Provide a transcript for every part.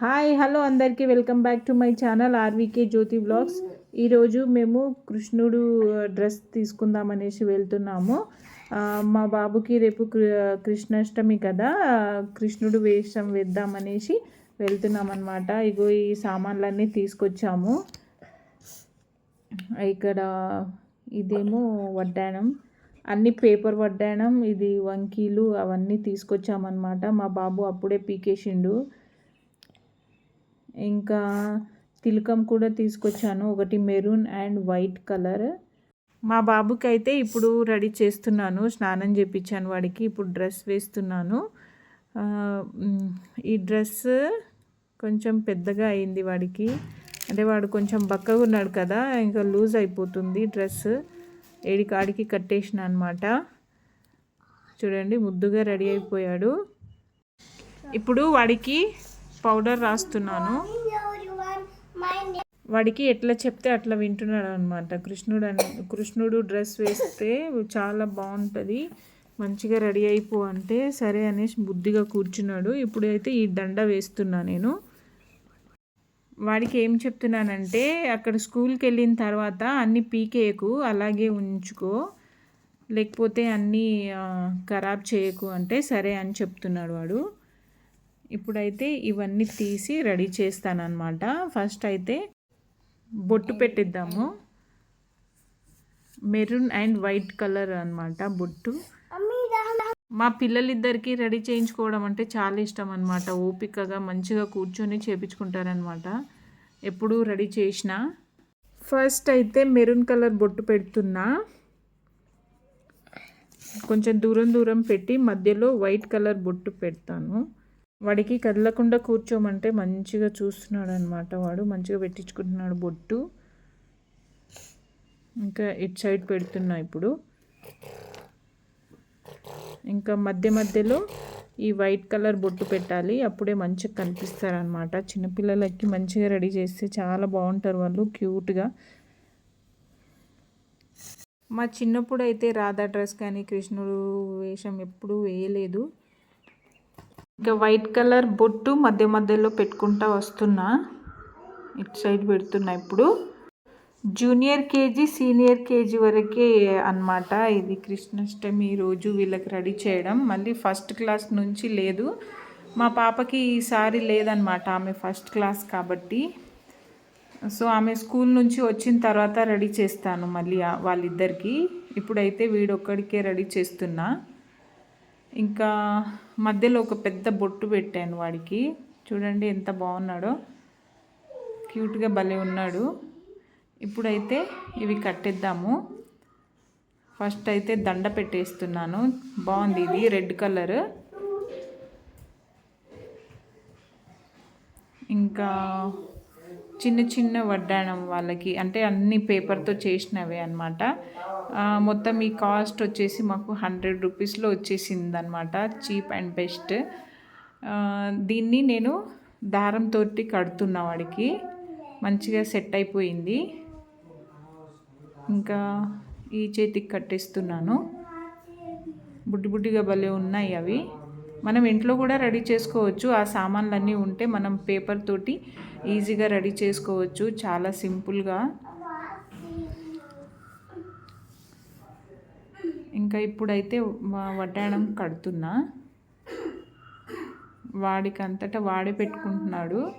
Hi hello అందరికీ. Welcome back to my channel RVK Jyothi blogs ఈరోజు మేము కృష్ణుడు డ్రెస్ తీసుకుందాం అనేసి వెళ్తున్నాము మా బాబుకి రేపు కృ- కృష్ణాష్టమి కదా కృష్ణుడు వేషం వేద్దామనేసి వెళ్తున్నాం అనమాట ఇగో ఈ సామాన్లన్నీ తీసుకొచ్చాము. ఇక్కడ ఇదేమో వడ్డాణం. అన్ని పేపర్ వడ్డాణం ఇది వంకీలు అవన్నీ తీసుకొచ్చామన్నమాట. మా బాబు అప్పుడే పీకేసిండు. ఇంకా తిలకం కూడా తీసుకొచ్చాను. ఒకటి మెరూన్ అండ్ వైట్ కలర్. మా బాబుకి అయితే ఇప్పుడు రెడీ చేస్తున్నాను. స్నానం చేపించాను వాడికి. ఇప్పుడు డ్రెస్ వేస్తున్నాను. ఈ డ్రెస్ కొంచెం పెద్దగా అయింది వాడికి. అంటే వాడు కొంచెం బక్కగా ఉన్నాడు కదా ఇంకా లూజ్ అయిపోతుంది డ్రెస్. ఏడికాడికి కట్టేసిన అనమాట చూడండి ముద్దుగా రెడీ అయిపోయాడు. ఇప్పుడు వాడికి పౌడర్ రాస్తున్నాను. వాడికి ఎట్లా చెప్తే అట్లా వింటున్నాడు అనమాట కృష్ణుడు అని కృష్ణుడు డ్రెస్ వేస్తే చాలా బాగుంటుంది. మంచిగా రెడీ అయిపో అంటే సరే అనేసి బుద్ధిగా కూర్చున్నాడు. ఇప్పుడైతే ఈ దండ వేస్తున్నా నేను. వాడికి ఏం చెప్తున్నానంటే అక్కడ స్కూల్కి వెళ్ళిన తర్వాత అన్ని పీకేయకు అలాగే ఉంచుకో. లేకపోతే అన్నీ ఖరాబ్ చేయకు అంటే సరే అని చెప్తున్నాడు వాడు. ఇప్పుడైతే ఇవన్నీ తీసి రెడీ చేస్తానన్నమాట. ఫస్ట్ అయితే బొట్టు పెట్టిద్దాము. మెరూన్ అండ్ వైట్ కలర్ అనమాట బొట్టు. మా పిల్లలిద్దరికీ రెడీ చేయించుకోవడం అంటే చాలా ఇష్టం అనమాట ఓపికగా మంచిగా కూర్చొని చేపించుకుంటారనమాట ఎప్పుడు రెడీ చేసిన. ఫస్ట్ అయితే మెరూన్ కలర్ బొట్టు పెడుతున్నా. కొంచెం దూరం దూరం పెట్టి మధ్యలో వైట్ కలర్ బొట్టు పెడతాను. వాడికి కదలకుండా కూర్చోమంటే మంచిగా చూస్తున్నాడు అనమాట వాడు. మంచిగా పెట్టించుకుంటున్నాడు బొట్టు. ఇంకా ఇటు సైడ్ పెడుతున్నా ఇప్పుడు. ఇంకా మధ్య మధ్యలో ఈ వైట్ కలర్ బొట్టు పెట్టాలి. అప్పుడే మంచిగా కనిపిస్తారనమాట చిన్నపిల్లలకి మంచిగా రెడీ చేస్తే చాలా బాగుంటారు వాళ్ళు క్యూట్గా. మా చిన్నప్పుడు అయితే రాధా డ్రెస్ కానీ కృష్ణుడు వేషం ఎప్పుడూ వేయలేదు. ఇంకా వైట్ కలర్ బొట్టు మధ్య మధ్యలో పెట్టుకుంటా వస్తున్నా. ఇటు సైడ్ పెడుతున్నా ఇప్పుడు. జూనియర్ కేజీ సీనియర్ కేజీ వరకే అన్నమాట ఇది కృష్ణాష్టమి రోజు వీళ్ళకి రెడీ చేయడం. మళ్ళీ ఫస్ట్ క్లాస్ నుంచి లేదు. మా పాపకి ఈసారి లేదనమాట ఆమె ఫస్ట్ క్లాస్ కాబట్టి. సో ఆమె స్కూల్ నుంచి వచ్చిన తర్వాత రెడీ చేస్తాను మళ్ళీ వాళ్ళిద్దరికీ వాళ్ళిద్దరికి. ఇప్పుడైతే వీడొక్కడికే రెడీ చేస్తున్నా. ఇంకా మధ్యలో ఒక పెద్ద బొట్టు పెట్టాను వాడికి. చూడండి ఎంత బాగున్నాడో. క్యూట్గా భలే ఉన్నాడు. ఇప్పుడైతే ఇవి కట్టేద్దాము. ఫస్ట్ అయితే దండ పెట్టేస్తున్నాను. బాగుంది ఇది రెడ్ కలర్. ఇంకా చిన్న చిన్న వడ్డాణం వాళ్ళకి అంటే అన్ని పేపర్తో చేసినవే అనమాట మొత్తం ఈ కాస్ట్ వచ్చేసి మాకు హండ్రెడ్ రూపీస్లో వచ్చేసింది అనమాట చీప్ అండ్ బెస్ట్. దీన్ని నేను దారంతో కడుతున్నా వాడికి మంచిగా సెట్ అయిపోయింది. ఇంకా ఈ చేతికి కట్టేస్తున్నాను. బుడ్డి బుడ్డిగా భలే ఉన్నాయి అవి. మనం ఇంట్లో కూడా రెడీ చేసుకోవచ్చు. ఆ సామాన్లన్నీ ఉంటే మనం పేపర్ తోటి ఈజీగా రెడీ చేసుకోవచ్చు. చాలా సింపుల్గా. ఇంకా ఇప్పుడైతే వ- వడ్డాణం కడుతున్నా. వాడికి అంతటా వాడే పెట్టుకుంటున్నాడు.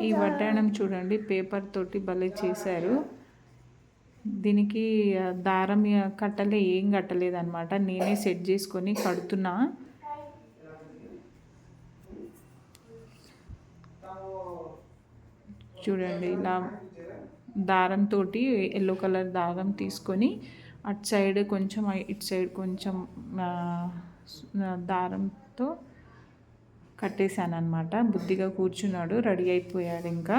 ఈ వడ్డాణం చూడండి పేపర్ తోటి భలే చేశారు. దీనికి దారం కట్టలే ఏం కట్టలేదు అనమాట నేనే సెట్ చేసుకొని కడుతున్నా. చూడండి ఇలా దారంతో ఎల్లో కలర్ దారం తీసుకొని అటు సైడ్ కొంచెం ఇటు సైడ్ కొంచెం దారంతో కట్టేశాను అనమాట బుద్ధిగా కూర్చున్నాడు రెడీ అయిపోయాడు ఇంకా.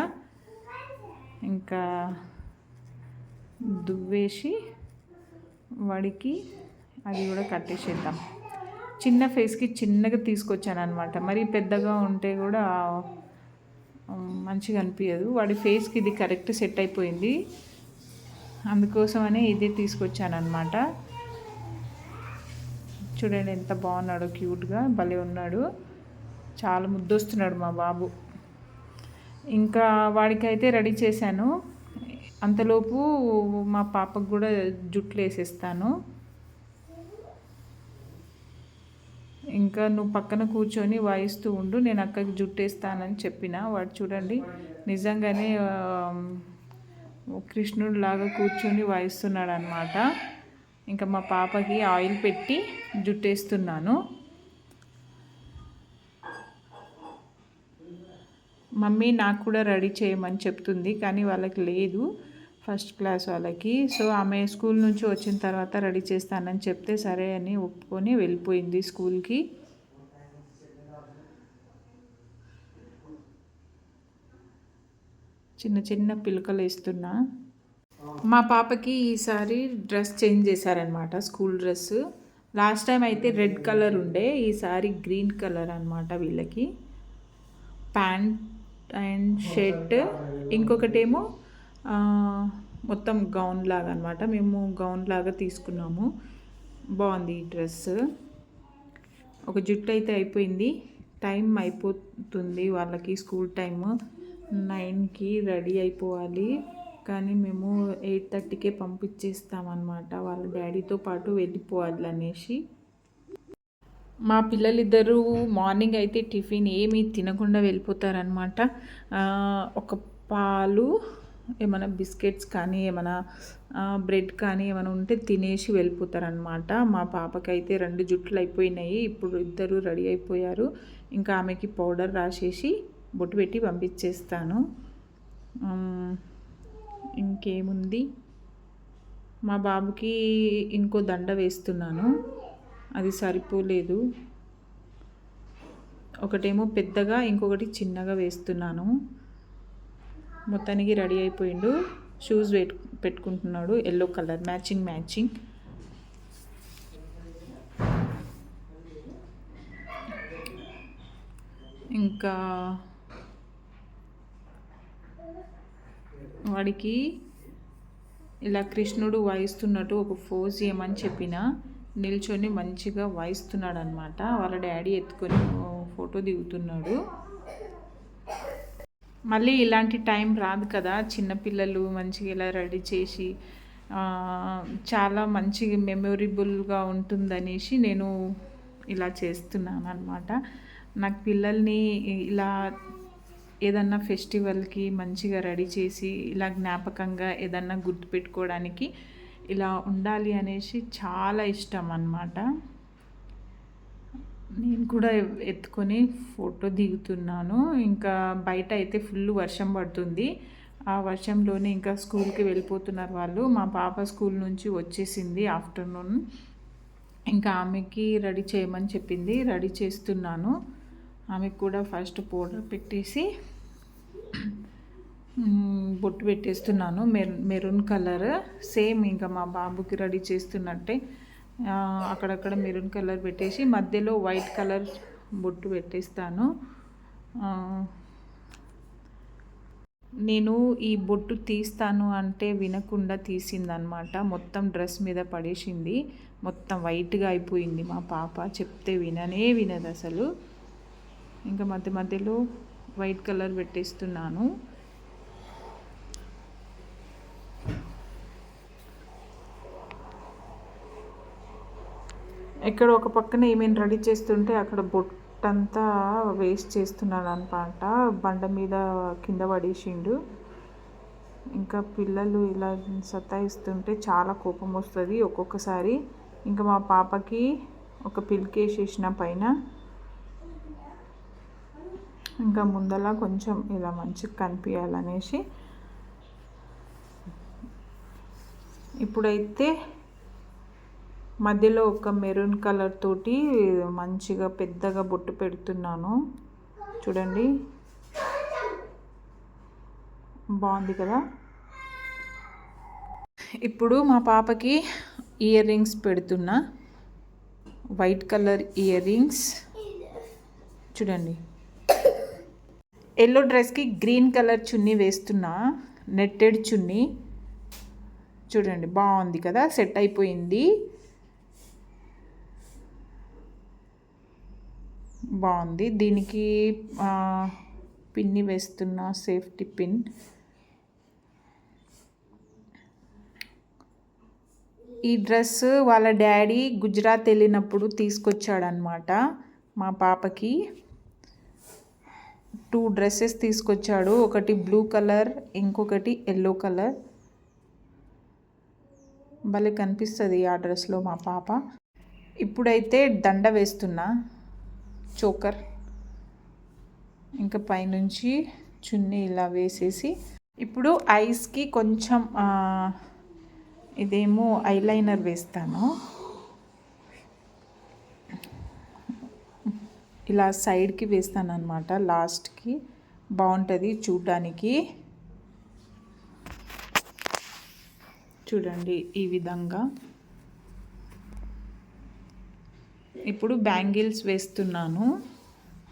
ఇంకా దువ్వేసి వాడికి అది కూడా కట్టేసేద్దాం చిన్న ఫేస్కి చిన్నగా తీసుకొచ్చాను అనమాట మరి పెద్దగా ఉంటే కూడా మంచిగా అనిపించదు వాడి ఫేస్కి ఇది కరెక్ట్ సెట్ అయిపోయింది. అందుకోసమనే ఇదే తీసుకొచ్చాను అనమాట చూడండి ఎంత బాగున్నాడు క్యూట్గా. భలే ఉన్నాడు. చాలా ముద్దొస్తున్నాడు మా బాబు. ఇంకా వాడికైతే రెడీ చేశాను. అంతలోపు మా పాపకు కూడా జుట్లు వేసేస్తాను ఇంకా నువ్వు పక్కన కూర్చొని వాయిస్తూ ఉండు నేను అక్కకి జుట్టేస్తానని చెప్పిన. వాడు చూడండి నిజంగానే కృష్ణుడు లాగా కూర్చొని వాయిస్తున్నాడు అనమాట ఇంకా మా పాపకి ఆయిల్ పెట్టి జుట్టేస్తున్నాను. మమ్మీ నాకు కూడా రెడీ చేయమని చెప్తుంది కానీ వాళ్ళకి లేదు. ఫస్ట్ క్లాస్ వాళ్ళకి. సో ఆమె స్కూల్ నుంచి వచ్చిన తర్వాత రెడీ చేస్తానని చెప్తే సరే అని ఒప్పుకొని వెళ్ళిపోయింది స్కూల్కి. చిన్న చిన్న పిలకలు వేస్తున్నా. మా పాపకి ఈసారి డ్రెస్ చేంజ్ చేశారనమాట స్కూల్ డ్రెస్ లాస్ట్ టైం అయితే రెడ్ కలర్ ఉండే ఈసారి గ్రీన్ కలర్ అనమాట వీళ్ళకి. Pant and shirt. ఇంకొకటేమో మొత్తం గౌన్ లాగా అనమాట మేము గౌన్ లాగా తీసుకున్నాము. బాగుంది ఈ డ్రెస్ ఒక జుట్టు అయితే అయిపోయింది. టైం అయిపోతుంది వాళ్ళకి స్కూల్ టైము నైన్కి రెడీ అయిపోవాలి. కానీ మేము ఎయిట్ థర్టీకే పంపించేస్తామన్నమాట వాళ్ళ డాడీతో పాటు వెళ్ళిపోవాలి అనేసి. మా పిల్లలిద్దరూ మార్నింగ్ అయితే టిఫిన్ ఏమీ తినకుండా వెళ్ళిపోతారనమాట. ఒక పాలు ఏమైనా బిస్కెట్స్ కానీ ఏమైనా బ్రెడ్ కానీ ఏమైనా ఉంటే తినేసి వెళ్ళిపోతారనమాట మా పాపకైతే రెండు జుట్లు అయిపోయినాయి. ఇప్పుడు ఇద్దరు రెడీ అయిపోయారు. ఇంకా ఆమెకి పౌడర్ రాసేసి బొట్టు పెట్టి పంపించేస్తాను. ఇంకేముంది? మా బాబుకి ఇంకో దండ వేస్తున్నాను. అది సరిపోలేదు. ఒకటేమో పెద్దగా ఇంకొకటి చిన్నగా వేస్తున్నాను. మొత్తానికి రెడీ అయిపోయిండు. షూస్ పెట్టు పెట్టుకుంటున్నాడు. ఎల్లో కలర్ మ్యాచింగ్ మ్యాచింగ్ ఇంకా వాడికి ఇలా కృష్ణుడు వాయిస్తున్నట్టు ఒక ఫోజ్ చేయమని చెప్పిన నిల్చొని మంచిగా వాయిస్తున్నాడు అనమాట వాళ్ళ డాడీ ఎత్తుకొని ఫోటో దిగుతున్నాడు. మళ్ళీ ఇలాంటి టైం రాదు కదా. చిన్నపిల్లలు మంచిగా ఇలా రెడీ చేసి చాలా మంచి మెమొరబుల్గా ఉంటుందనేసి నేను ఇలా చేస్తున్నాను అనమాట నాకు పిల్లల్ని ఇలా ఏదన్నా ఫెస్టివల్కి మంచిగా రెడీ చేసి ఇలా జ్ఞాపకంగా ఏదన్నా గుర్తుపెట్టుకోవడానికి ఇలా ఉండాలి అనేసి చాలా ఇష్టం అన్నమాట. నేను కూడా ఎత్తుకొని ఫోటో దిగుతున్నాను. ఇంకా బయట అయితే ఫుల్ వర్షం పడుతుంది. ఆ వర్షంలోనే ఇంకా స్కూల్కి వెళ్ళిపోతున్నారు వాళ్ళు. మా పాప స్కూల్ నుంచి వచ్చేసింది ఆఫ్టర్నూన్. ఇంకా ఆమెకి రెడీ చేయమని చెప్పింది. రెడీ చేస్తున్నాను. ఆమెకు కూడా ఫస్ట్ పౌడర్ పెట్టేసి బొట్టు పెట్టేస్తున్నాను. Maroon maroon colour. సేమ్ ఇంకా మా బాబుకి రెడీ చేస్తున్నట్టే. అక్కడక్కడ మెరూన్ కలర్ పెట్టేసి మధ్యలో వైట్ కలర్ బొట్టు పెట్టేస్తాను. నేను ఈ బొట్టు తీస్తాను అంటే వినకుండా తీసిందనమాట. మొత్తం డ్రెస్ మీద పడేసింది. మొత్తం వైట్గా అయిపోయింది మా పాప. చెప్తే విననే వినదు అసలు ఇంకా మధ్య మధ్యలో వైట్ కలర్ పెట్టేస్తున్నాను. ఇక్కడ ఒక పక్కన ఏమైనా రెడీ చేస్తుంటే అక్కడ బొట్టంతా వేస్ట్ చేస్తున్నాడు అనమాట బండ మీద కింద పడేసిండు. ఇంకా పిల్లలు ఇలా సతాయిస్తుంటే చాలా కోపం వస్తుంది ఒక్కొక్కసారి. ఇంకా మా పాపకి ఒక పిలికేసేసిన పైన. ఇంకా ముందల కొంచెం ఇలా మంచిగా కనిపించాలనేసి ఇప్పుడైతే మధ్యలో ఒక మెరూన్ కలర్ తోటి మంచిగా పెద్దగా బొట్టు పెడుతున్నాను. చూడండి. బాగుంది కదా? ఇప్పుడు మా పాపకి ఇయర్ రింగ్స్ పెడుతున్నా. White colour ear rings. చూడండి. ఎల్లో డ్రెస్కి గ్రీన్ కలర్ చున్నీ వేస్తున్నా. నెట్టెడ్ చున్నీ. చూడండి బాగుంది కదా? సెట్ అయిపోయింది. బాగుంది. దీనికి పిన్ని వేస్తున్న సేఫ్టీ పిన్. ఈ డ్రెస్ వాళ్ళ డాడీ గుజరాత్ వెళ్ళినప్పుడు తీసుకొచ్చాడనమాట మా పాపకి. టూ డ్రెస్సెస్ తీసుకొచ్చాడు. ఒకటి బ్లూ కలర్ ఇంకొకటి ఎల్లో కలర్. భలే కనిపిస్తుంది ఆ డ్రెస్లో మా పాప. ఇప్పుడైతే దండ వేస్తున్నా. చోకర్. ఇంకా పైనుంచి చున్నీ ఇలా వేసేసి ఇప్పుడు ఐస్కి కొంచెం ఇదేమో ఐలైనర్ వేస్తాను. ఇలా సైడ్కి వేస్తాను అనమాట లాస్ట్కి. బాగుంటుంది చూడ్డానికి. చూడండి ఈ విధంగా. ఇప్పుడు బ్యాంగిల్స్ వేస్తున్నాను.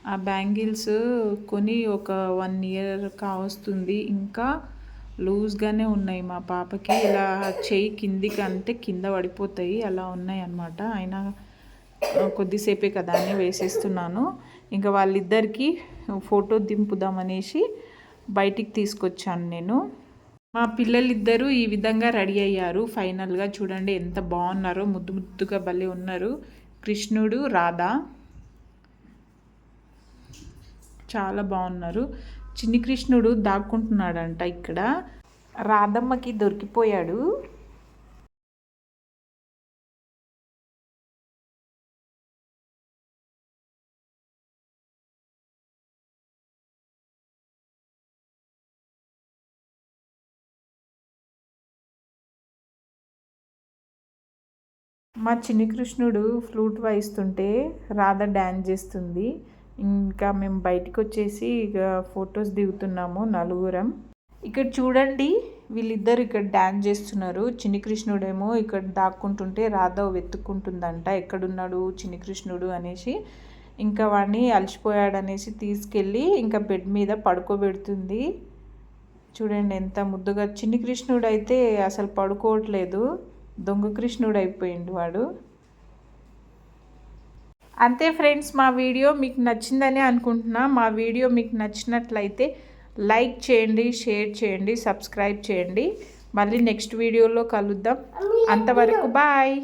ఆ బ్యాంగిల్స్ కొని ఒక వన్ ఇయర్ కావస్తుంది ఇంకా లూజ్గానే ఉన్నాయి. మా పాపకి ఇలా చెయ్యి కిందికి అంటే కింద పడిపోతాయి. అలా ఉన్నాయి అన్నమాట. అయినా కొద్దిసేపే కదా అని వేసేస్తున్నాను. ఇంకా వాళ్ళిద్దరికీ ఫోటో దింపుదామనేసి బయటికి తీసుకొచ్చాను నేను. మా పిల్లలిద్దరూ ఈ విధంగా రెడీ అయ్యారు. ఫైనల్గా చూడండి ఎంత బాగున్నారో. ముద్దు ముద్దుగా భలే ఉన్నారు. కృష్ణుడు రాధ. చాలా బాగున్నారు. చిన్ని కృష్ణుడు దాక్కుంటున్నాడంట ఇక్కడ. రాధమ్మకి దొరికిపోయాడు. మా చిన్ని కృష్ణుడు ఫ్లూట్ వాయిస్తుంటే రాధ డ్యాన్స్ చేస్తుంది. ఇంకా మేము బయటికి వచ్చేసి ఇక ఫొటోస్ దిగుతున్నాము నలుగురం. ఇక్కడ చూడండి వీళ్ళిద్దరు ఇక్కడ డ్యాన్స్ చేస్తున్నారు. చిన్ని కృష్ణుడేమో ఇక్కడ దాక్కుంటుంటే రాధ వెతుక్కుంటుందంట ఎక్కడున్నాడు చిన్ని కృష్ణుడు? అనేసి. ఇంకా వాడిని అలసిపోయాడనేసి తీసుకెళ్ళి ఇంకా బెడ్ మీద పడుకోబెడుతుంది. చూడండి ఎంత ముద్దుగా. చిన్ని కృష్ణుడు అయితే అసలు పడుకోవట్లేదు. దొంగ కృష్ణుడు అయిపోయిండు వాడు. అంతే ఫ్రెండ్స్ మా వీడియో మీకు నచ్చిందని అనుకుంటున్నా. మా వీడియో మీకు నచ్చినట్లయితే లైక్ చేయండి షేర్ చేయండి సబ్స్క్రైబ్ చేయండి. మళ్ళీ నెక్స్ట్ వీడియోలో కలుద్దాం. అంతవరకు బాయ్.